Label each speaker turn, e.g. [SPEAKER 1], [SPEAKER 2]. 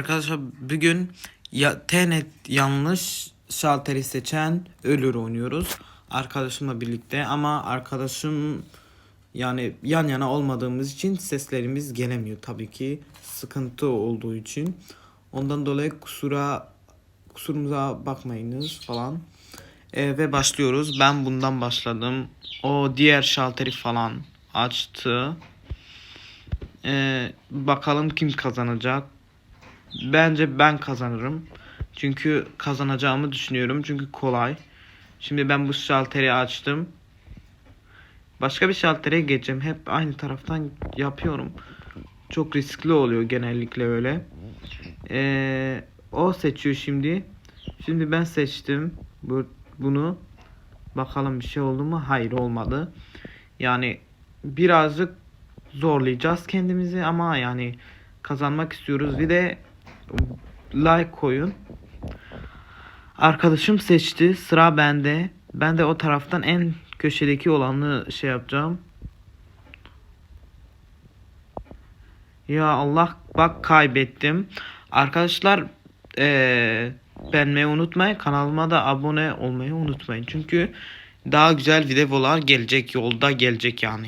[SPEAKER 1] Arkadaşlar bugün ya, tenet yanlış şalteri seçen ölür oynuyoruz. Arkadaşımla birlikte ama arkadaşım yani yan yana olmadığımız için seslerimiz gelemiyor tabii ki sıkıntı olduğu için. Ondan dolayı kusura kusurumuza bakmayınız falan. Ee, ve başlıyoruz. Ben bundan başladım. O diğer şalteri falan açtı. Ee, bakalım kim kazanacak. Bence ben kazanırım. Çünkü kazanacağımı düşünüyorum. Çünkü kolay. Şimdi ben bu şalteri açtım. Başka bir şaltere geçeceğim. Hep aynı taraftan yapıyorum. Çok riskli oluyor genellikle öyle. Ee, o seçiyor şimdi. Şimdi ben seçtim bu, bunu. Bakalım bir şey oldu mu? Hayır olmadı. Yani birazcık zorlayacağız kendimizi ama yani kazanmak istiyoruz. Bir de like koyun. Arkadaşım seçti. Sıra bende. Ben de o taraftan en köşedeki olanı şey yapacağım. Ya Allah bak kaybettim. Arkadaşlar eee beğenmeyi unutmayın. Kanalıma da abone olmayı unutmayın. Çünkü daha güzel videolar gelecek. Yolda gelecek yani.